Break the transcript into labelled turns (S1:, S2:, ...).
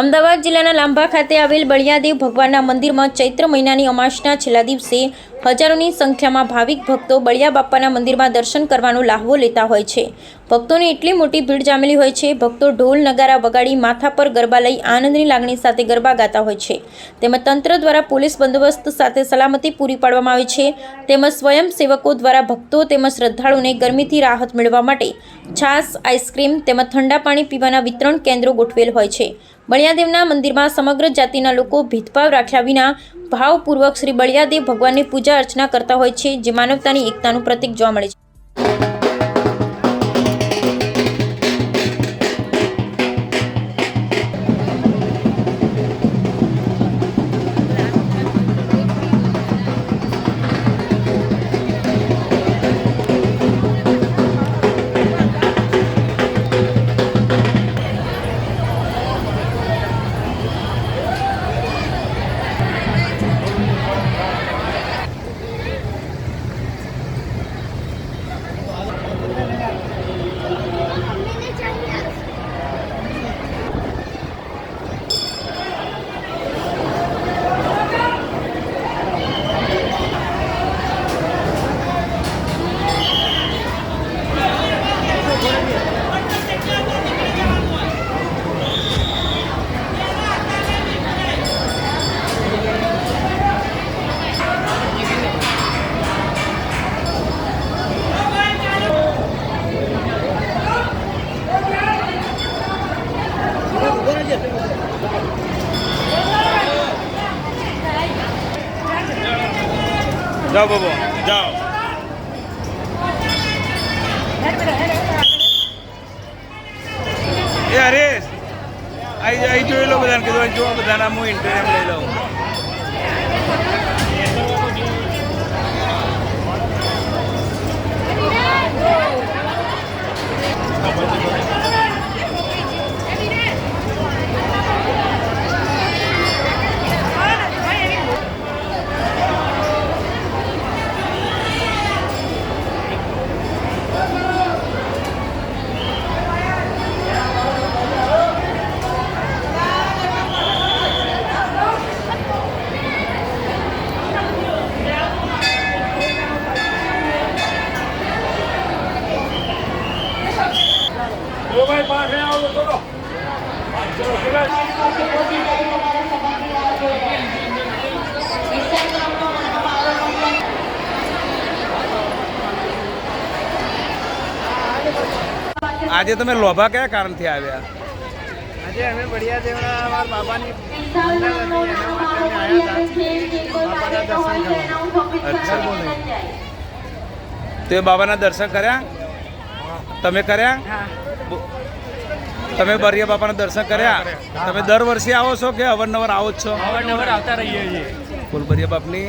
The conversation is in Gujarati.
S1: અમદાવાદ જિલ્લાના લાંભા ખાતે આવેલ બળિયાદેવ ભગવાનના મંદિરમાં ચૈત્ર મહિનાની અમાસના છેલ્લા દિવસે હજારોની સંખ્યામાં ભાવિક ભક્તો બળિયા બાપાના મંદિરમાં દર્શન કરવાનો લાહવો લેતા હોય છે. ભક્તોની એટલી મોટી ભીડ જામેલી હોય છે, ભક્તો ઢોલ, નગારા વગાડી માથા પર ગરબા લઈ આનંદની લાગણી સાથે ગરબા ગાતા હોય છે. તેમજ તંત્ર દ્વારા પોલીસ બંદોબસ્ત સાથે સલામતી પૂરી પાડવામાં આવે છે. તેમજ સ્વયંસેવકો દ્વારા ભક્તો તેમજ શ્રદ્ધાળુને ગરમીથી રાહત મેળવવા માટે છાશ, આઈસ્ક્રીમ તેમજ ઠંડા પાણી પીવાના વિતરણ કેન્દ્રો ગોઠવેલ હોય છે. બળિયાદેવના મંદિરમાં સમગ્ર જાતિના લોકો ભેદભાવ રાખ્યા વિના ભાવપૂર્વક શ્રી બળિયાદેવ ભગવાનની પૂજા અર્ચના કરતા હોય છે, જે માનવતાની એકતાનું પ્રતીક જોવા મળે છે.
S2: જાઓ બાબુ, જાઓ. એ હરેશ, આઈ જોઈ લો બધાને, કીધું જો બધાના હું ઇન્ટરવ્યુ લઈ લઉં. આજે તમે લોભા કયા કારણથી આવ્યા?
S3: આજે અમે બળિયા દેવડા અમારા બાબાની
S2: તો એ બાબાના દર્શન કર્યા? તમે કર્યા? તમે બરિયા બાપાના દર્શન કર્યા? તમે દર વર્ષે આવો છો કે અવારનવાર આવો જ છો?
S3: અવારનવાર આવતા રહીએ છીએ.
S2: ફૂલ બરિયા બાપની.